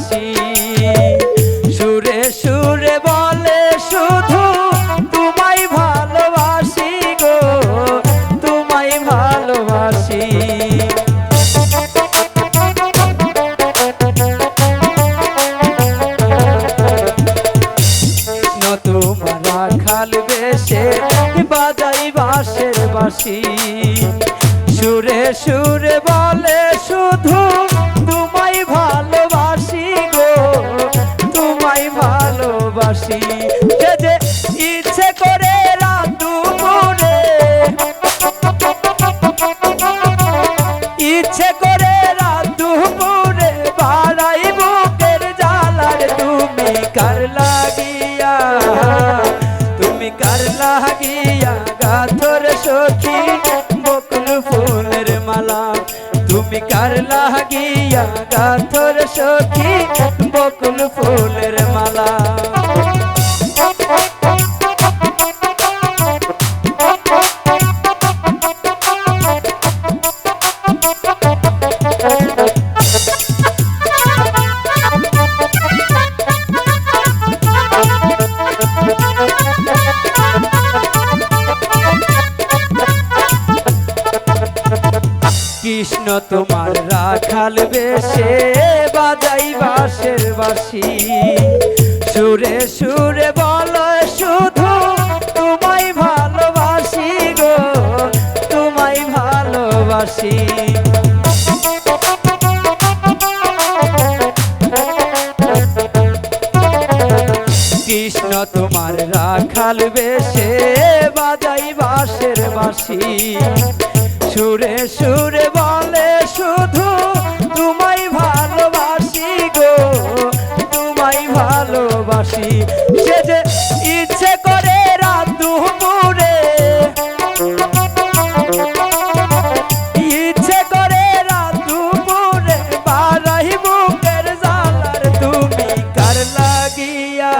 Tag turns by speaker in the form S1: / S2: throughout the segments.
S1: বাঁশি সুরে সুরে বলে শুধু, তোমায় ভালোবাসি গো, তোমায় ভালোবাসি। তোমার রাখাল বেশে বাজাই বাঁশের বাঁশি। সুরে সুরে বলে ভালোবাসি সে যে ইচ্ছে করে রাত ইচ্ছে করে রাত দুপুরে বাড়াই বুকের জ্বালার তুমি কার লাগিয়া? তুমি কার লাগিয়া? গাথর সখী, বকুল ফুলের মালা। তুমি কার লাগিয়া? গাথর সখী কৃষ্ণ তোমার রাখাল বেশে বাজাই বাঁশের বাঁশি। সুরে সুরে বল শুধু, তোমায় ভালোবাসি গো, তোমায় ভালোবাসি। কৃষ্ণ তোমার রাখাল বেশে বাজাই বাঁশের বাঁশি। সুরে সুরে বলে শুধু, তোমায় ভালোবাসি গো, তোমায় ভালোবাসি। সে যে ইচ্ছে করে রাত দুপুরে, ইচ্ছে করে রাত দুপুরে বারাই বুকের জালার তুমি কার লাগিয়া,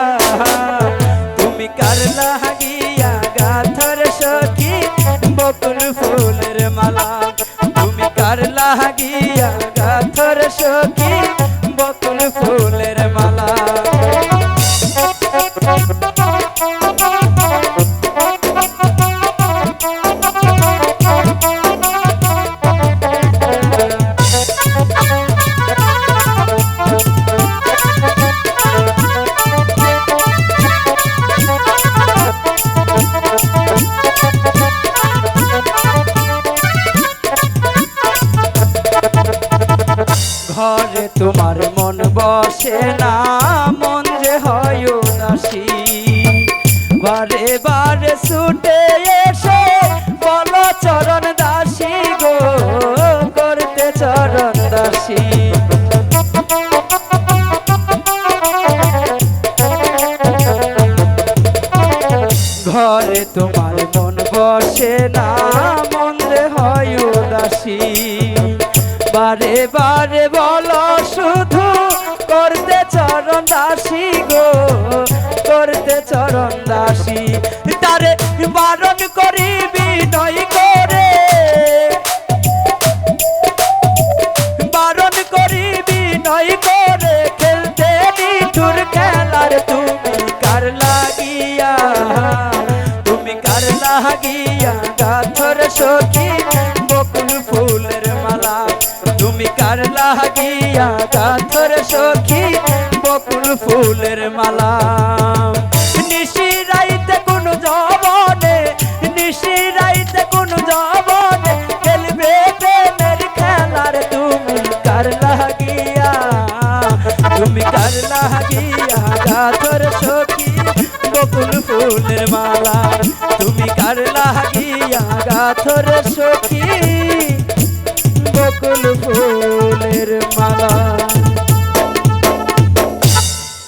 S1: তুমি কার লাগিয়া গাথর সখী, বকুল ফুলের ঘরে তোমার মন বসে না, মন যে হয় উদাসী। বারে বারে ছুটে এসে, বল চরণ দাসী গো, করতে চরণ দাসী। ঘরে তোমার মন বসে না বারে বারে বলো শুধু, করতে চরণ দাসি গো, করতে চরণ দাসি। তারে বারণ করিবি বিনয় করে। বারণ করিবি বিনয় করে, খেলতে নিঠুর খেলার তুমি কার লাগিয়া? তুমি কার লাগিয়া? গাথর সখী তুমি কার লাগিয়া গাথর সখী, বকুল ফুলের মালা। নিশি রাইতে কোন জবনে, নিশি রাইতে কোন জবনে, খেলবে প্রেমের খেলার তুমি কার লাগিয়া? তুমি কার লাগিয়া গাথর সখী, বকুল ফুলের মালা। তুমি কার লাগিয়া গাথর সখী, বকুল ফুল